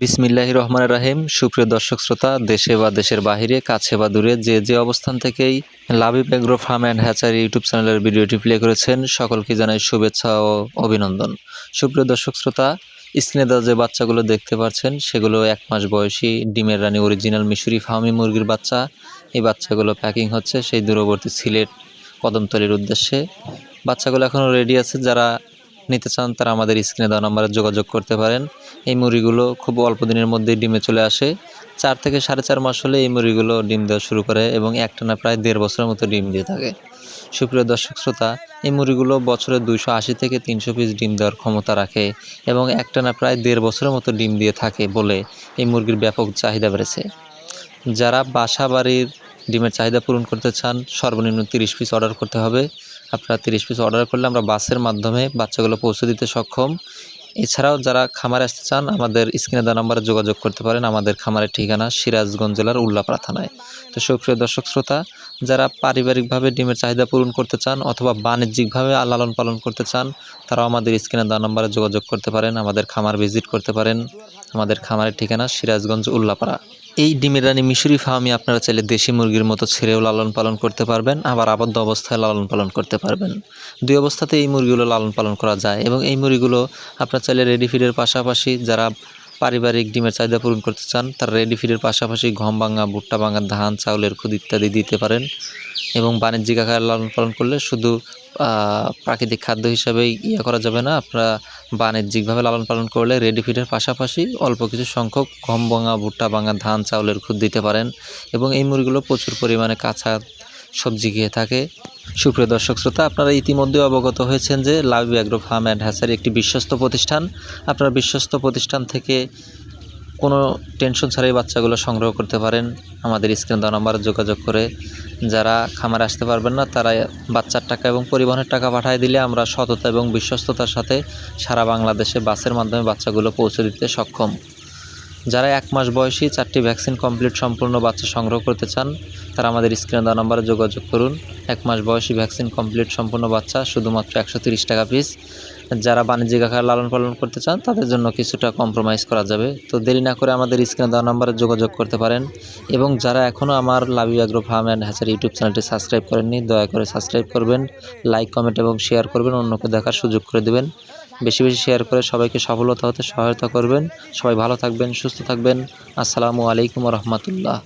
বিসমিল্লাহ রহমান রাহিম। সুপ্রিয় দর্শক শ্রোতা, দেশে বা দেশের বাহিরে, কাছে বা দূরে যে যে অবস্থান থেকেই লাভিব agro farm and hatchery YouTube চ্যানেলের ভিডিওটি প্লে করেছেন, সকলকে জানাই শুভেচ্ছা ও অভিনন্দন। সুপ্রিয় দর্শক শ্রোতা দেওয়া যে বাচ্চাগুলো দেখতে পাচ্ছেন, সেগুলো এক মাস বয়সী ডিমের রানী অরিজিনাল মিশরি ফার্মি মুরগির বাচ্চা। এই বাচ্চাগুলো প্যাকিং হচ্ছে সেই দূরবর্তী সিলেট কদমতলির উদ্দেশ্যে। বাচ্চাগুলো এখনও রেডি আছে, যারা নিতে চান, তারা আমাদের স্ক্রিনে দেওয়া নাম্বারে যোগাযোগ করতে পারেন। এই মুরগিগুলো খুব অল্প দিনের মধ্যেই ডিমে চলে আসে। চার থেকে সাড়ে চার মাস হলে এই মুরগিগুলো ডিম দেওয়া শুরু করে এবং একটানা প্রায় দেড় বছরের মতো ডিম দিয়ে থাকে। সুপ্রিয় দর্শক শ্রোতা, এই মুরগিগুলো বছরে দুইশো আশি থেকে তিনশো পিস ডিম দেওয়ার ক্ষমতা রাখে এবং একটানা প্রায় দেড় বছরের মতো ডিম দিয়ে থাকে বলে এই মুরগির ব্যাপক চাহিদা বেড়েছে। যারা বাসা বাড়ির ডিমের চাহিদা পূরণ করতে চান, সর্বনিম্ন তিরিশ পিস অর্ডার করতে হবে। আপনারা তিরিশ পিস অর্ডার করলে আমরা বাসের মাধ্যমে বাচ্চাগুলো পৌঁছে দিতে সক্ষম। এছাড়াও যারা খামারে আসতে চান, আমাদের স্ক্রিনে দেওয়া নাম্বারে যোগাযোগ করতে পারেন। আমাদের খামারের ঠিকানা সিরাজগঞ্জ জেলার উল্লাপাড়া থানায়। তো সুপ্রিয় দর্শক শ্রোতা, যারা পারিবারিকভাবে ডিমের চাহিদা পূরণ করতে চান অথবা বাণিজ্যিকভাবে লালন পালন করতে চান, তারাও আমাদের স্ক্রিনে দেওয়া নাম্বারে যোগাযোগ করতে পারেন। আমাদের খামার ভিজিট করতে পারেন। আমাদের খামারের ঠিকানা সিরাজগঞ্জ উল্লাপাড়া। এই ডিমের রানী মিশরি ফার্মে আপনারা চাইলে দেশি মুরগির মতো ছেড়েও লালন পালন করতে পারবেন, আবার আবদ্ধ অবস্থায় লালন পালন করতে পারবেন। দুই অবস্থাতে এই মুরগিগুলো লালন পালন করা যায় এবং এই মুরগিগুলো আপনারা চাইলে রেডি ফিডের পাশাপাশি যারা পারিবারিক ডিমের চাহিদা পূরণ করতে চান, তারা রেডি ফিডের পাশাপাশি গম ভাঙা, ভুট্টা ভাঙা, ধান, চাউলের খুদ ইত্যাদি দিতে পারেন। এবং বাণিজ্যিক আকারে লালন পালন করলে শুধু প্রাকৃতিক খাদ্য হিসাবেই ইয়ে করা যাবে না। আপনারা বাণিজ্যিকভাবে লালন পালন করলে রেডি ফিডের পাশাপাশি অল্প কিছু সংখ্যক গম ভাঙা, ভুট্টা ভাঙা, ধান, চাউলের খুদ দিতে পারেন এবং এই মুরগিগুলো প্রচুর পরিমাণে কাঁচা সবজি খেয়ে থাকে। সুপ্রিয় দর্শক শ্রোতা, আপনারা ইতিমধ্যে অবগত হয়েছেন যে love agro farm and hatchery একটি বিশ্বস্ত প্রতিষ্ঠান। আপনারা বিশ্বস্ত প্রতিষ্ঠান থেকে কোনো টেনশন ছাড়াই বাচ্চাগুলো সংগ্রহ করতে পারেন। আমাদের স্ক্রিন দেওয়া নাম্বারে যোগাযোগ করে যারা খামারে আসতে পারবেন না, তারা বাচ্চার টাকা এবং পরিবহনের টাকা পাঠিয়ে দিলে আমরা সততা এবং বিশ্বস্ততার সাথে সারা বাংলাদেশে বাসের মাধ্যমে বাচ্চাগুলো পৌঁছে দিতে সক্ষম। যারা এক মাস বয়সী, চারটি ভ্যাকসিন কমপ্লিট সম্পূর্ণ বাচ্চা সংগ্রহ করতে চান, তারা আমাদের স্ক্রিনে দেওয়া নাম্বারে যোগাযোগ করুন। এক মাস বয়সী ভ্যাকসিন কমপ্লিট সম্পূর্ণ বাচ্চা, শুধুমাত্র একশো টাকা পিস। যারা বাণিজ্যিক আকারে লালন পালন করতে চান, তাদের জন্য কিছুটা কম্প্রোমাইজ করা যাবে। তো দেরি না করে আমাদের স্ক্রিনে দেওয়া নাম্বারে যোগাযোগ করতে পারেন। এবং যারা এখনও আমার লাভি agro farm and hatchery YouTube চ্যানেলটি সাবস্ক্রাইব করেননি, দয়া করে সাবস্ক্রাইব করবেন লাইক কমেন্ট এবং শেয়ার করবেন, অন্যকে দেখার সুযোগ করে দেবেন। বেশি বেশি শেয়ার করে সবাইকে সফলতা হতে সহায়তা করবেন। সবাই ভালো থাকবেন, সুস্থ থাকবেন। আসসালামু আলাইকুম রহমতুল্লাহ।